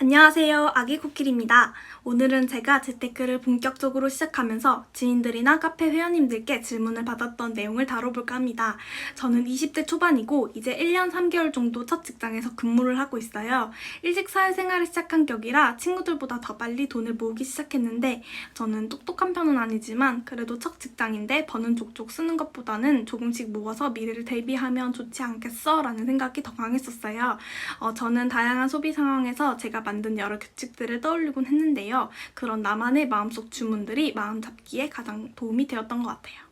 안녕하세요. 아기 코끼리입니다. 오늘은 제가 재테크를 본격적으로 시작하면서 지인들이나 카페 회원님들께 질문을 받았던 내용을 다뤄볼까 합니다. 저는 20대 초반이고 이제 1년 3개월 정도 첫 직장에서 근무를 하고 있어요. 일찍 사회생활을 시작한 격이라 친구들보다 더 빨리 돈을 모으기 시작했는데 저는 똑똑한 편은 아니지만 그래도 첫 직장인데 버는 족족 쓰는 것보다는 조금씩 모아서 미래를 대비하면 좋지 않겠어? 라는 생각이 더 강했었어요. 어, 저는 다양한 소비 상황에서 제가 만든 여러 규칙들을 떠올리곤 했는데요. 그런 나만의 마음속 주문들이 마음 잡기에 가장 도움이 되었던 것 같아요.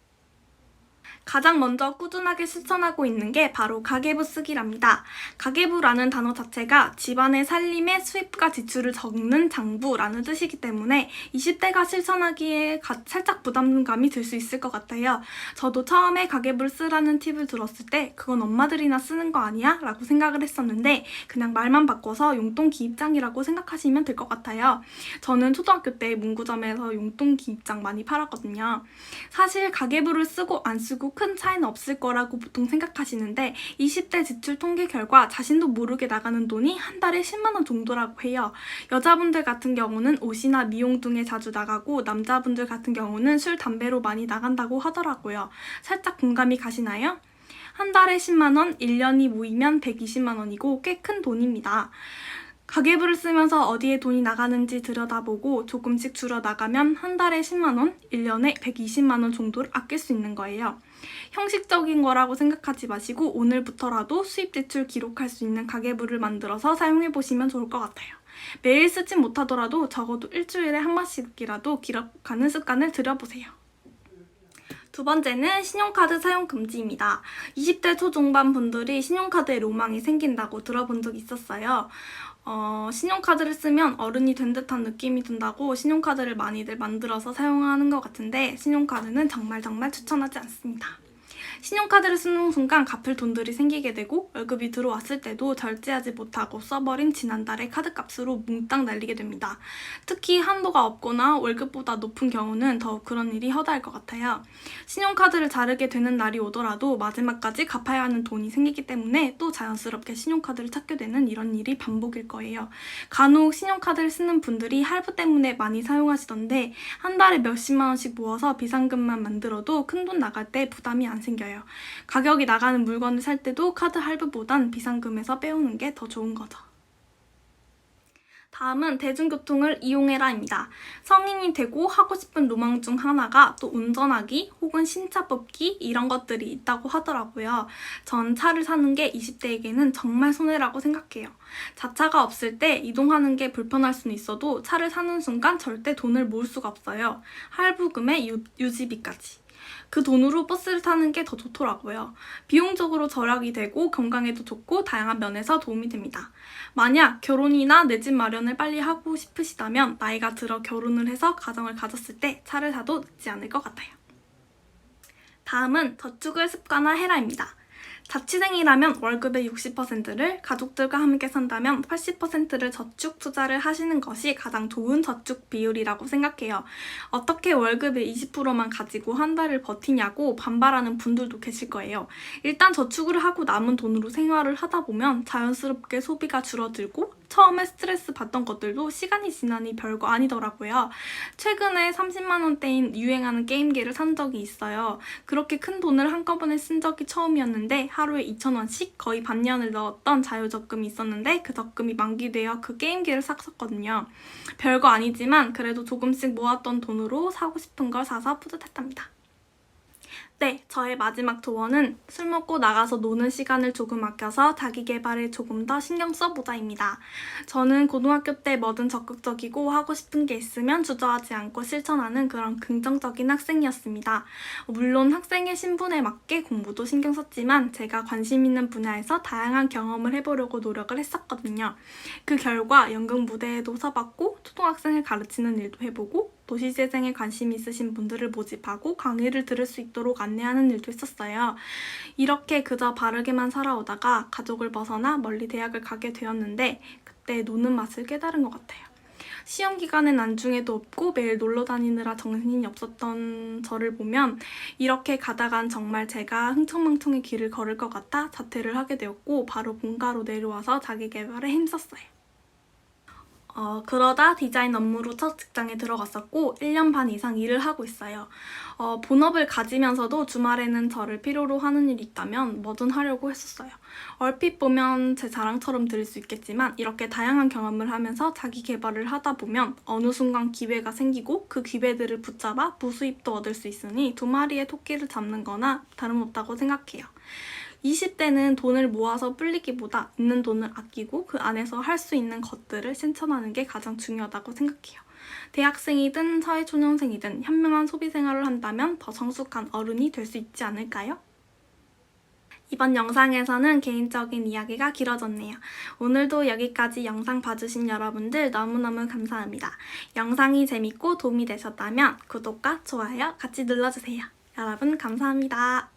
가장 먼저 꾸준하게 실천하고 있는 게 바로 가계부 쓰기랍니다. 가계부라는 단어 자체가 집안의 살림의 수입과 지출을 적는 장부라는 뜻이기 때문에 20대가 실천하기에 가- 살짝 부담감이 들 수 있을 것 같아요. 저도 처음에 가계부를 쓰라는 팁을 들었을 때 그건 엄마들이나 쓰는 거 아니야? 라고 생각을 했었는데 그냥 말만 바꿔서 용돈 기입장이라고 생각하시면 될 것 같아요. 저는 초등학교 때 문구점에서 용돈 기입장 많이 팔았거든요. 사실 가계부를 쓰고 안 쓰고 큰 차이는 없을 거라고 보통 생각하시는데 20대 지출 통계 결과 자신도 모르게 나가는 돈이 한 달에 10만 원 정도라고 해요. 여자분들 같은 경우는 옷이나 미용 등에 자주 나가고 남자분들 같은 경우는 술, 담배로 많이 나간다고 하더라고요. 살짝 공감이 가시나요? 한 달에 10만 원, 1년이 모이면 120만 원이고 꽤 큰 돈입니다. 가계부를 쓰면서 어디에 돈이 나가는지 들여다보고 조금씩 줄여 나가면 한 달에 10만 원, 1년에 120만 원 정도를 아낄 수 있는 거예요. 형식적인 거라고 생각하지 마시고 오늘부터라도 수입 지출 기록할 수 있는 가계부를 만들어서 사용해 보시면 좋을 것 같아요. 매일 쓰진 못하더라도 적어도 일주일에 한 번씩이라도 기록하는 습관을 들여보세요. 두 번째는 신용카드 사용 금지입니다. 20대 초중반 분들이 신용카드에 로망이 생긴다고 들어본 적 있었어요. 어, 신용카드를 쓰면 어른이 된 듯한 느낌이 든다고 신용카드를 많이들 만들어서 사용하는 것 같은데 신용카드는 정말 정말 추천하지 않습니다. 신용카드를 쓰는 순간 갚을 돈들이 생기게 되고 월급이 들어왔을 때도 절제하지 못하고 써버린 지난달의 카드값으로 몽땅 날리게 됩니다. 특히 한도가 없거나 월급보다 높은 경우는 더욱 그런 일이 허다할 것 같아요. 신용카드를 자르게 되는 날이 오더라도 마지막까지 갚아야 하는 돈이 생기기 때문에 또 자연스럽게 신용카드를 찾게 되는 이런 일이 반복일 거예요. 간혹 신용카드를 쓰는 분들이 할부 때문에 많이 사용하시던데 한 달에 몇십만 원씩 모아서 비상금만 만들어도 큰 돈 나갈 때 부담이 안 생겨요. 가격이 나가는 물건을 살 때도 카드 할부보단 비상금에서 빼오는 게 더 좋은 거죠. 다음은 대중교통을 이용해라입니다. 성인이 되고 하고 싶은 로망 중 하나가 또 운전하기 혹은 신차 뽑기 이런 것들이 있다고 하더라고요. 전 차를 사는 게 20대에게는 정말 손해라고 생각해요. 자차가 없을 때 이동하는 게 불편할 수는 있어도 차를 사는 순간 절대 돈을 모을 수가 없어요. 할부금에 유, 유지비까지. 그 돈으로 버스를 타는 게 더 좋더라고요. 비용적으로 절약이 되고 건강에도 좋고 다양한 면에서 도움이 됩니다. 만약 결혼이나 내 집 마련을 빨리 하고 싶으시다면 나이가 들어 결혼을 해서 가정을 가졌을 때 차를 사도 늦지 않을 것 같아요. 다음은 저축을 습관화해라입니다. 자취생이라면 월급의 60%를 가족들과 함께 산다면 80%를 저축 투자를 하시는 것이 가장 좋은 저축 비율이라고 생각해요. 어떻게 월급의 20%만 가지고 한 달을 버티냐고 반발하는 분들도 계실 거예요. 일단 저축을 하고 남은 돈으로 생활을 하다 보면 자연스럽게 소비가 줄어들고 처음에 스트레스 받던 것들도 시간이 지나니 별거 아니더라고요. 최근에 30만 원대인 유행하는 게임기를 산 적이 있어요. 그렇게 큰 돈을 한꺼번에 쓴 적이 처음이었는데 하루에 2,000원씩 거의 반년을 넣었던 자유적금이 있었는데 그 적금이 만기되어 그 게임기를 샀었거든요. 별거 아니지만 그래도 조금씩 모았던 돈으로 사고 싶은 걸 사서 뿌듯했답니다. 네, 저의 마지막 조언은 술 먹고 나가서 노는 시간을 조금 아껴서 자기 개발에 조금 더 신경 써보자입니다. 저는 고등학교 때 뭐든 적극적이고 하고 싶은 게 있으면 주저하지 않고 실천하는 그런 긍정적인 학생이었습니다. 물론 학생의 신분에 맞게 공부도 신경 썼지만 제가 관심 있는 분야에서 다양한 경험을 해보려고 노력을 했었거든요. 그 결과 연극 무대에도 서봤고 초등학생을 가르치는 일도 해보고 도시재생에 관심 있으신 분들을 모집하고 강의를 들을 수 있도록 안내하는 일도 했었어요. 이렇게 그저 바르게만 살아오다가 가족을 벗어나 멀리 대학을 가게 되었는데 그때 노는 맛을 깨달은 것 같아요. 시험 기간엔 안중에도 없고 매일 놀러 다니느라 정신이 없었던 저를 보면 이렇게 가다간 정말 제가 흥청망청의 길을 걸을 것 같아 자퇴를 하게 되었고 바로 본가로 내려와서 자기 개발에 힘썼어요. 어, 그러다 디자인 업무로 첫 직장에 들어갔었고 1년 반 이상 일을 하고 있어요. 어, 본업을 가지면서도 주말에는 저를 필요로 하는 일이 있다면 뭐든 하려고 했었어요. 얼핏 보면 제 자랑처럼 들릴 수 있겠지만 이렇게 다양한 경험을 하면서 자기 개발을 하다 보면 어느 순간 기회가 생기고 그 기회들을 붙잡아 부수입도 얻을 수 있으니 두 마리의 토끼를 잡는 거나 다름없다고 생각해요. 20대는 돈을 모아서 불리기보다 있는 돈을 아끼고 그 안에서 할 수 있는 것들을 실천하는 게 가장 중요하다고 생각해요. 대학생이든 사회초년생이든 현명한 소비 생활을 한다면 더 성숙한 어른이 될 수 있지 않을까요? 이번 영상에서는 개인적인 이야기가 길어졌네요. 오늘도 여기까지 영상 봐주신 여러분들 너무너무 감사합니다. 영상이 재밌고 도움이 되셨다면 구독과 좋아요 같이 눌러주세요. 여러분 감사합니다.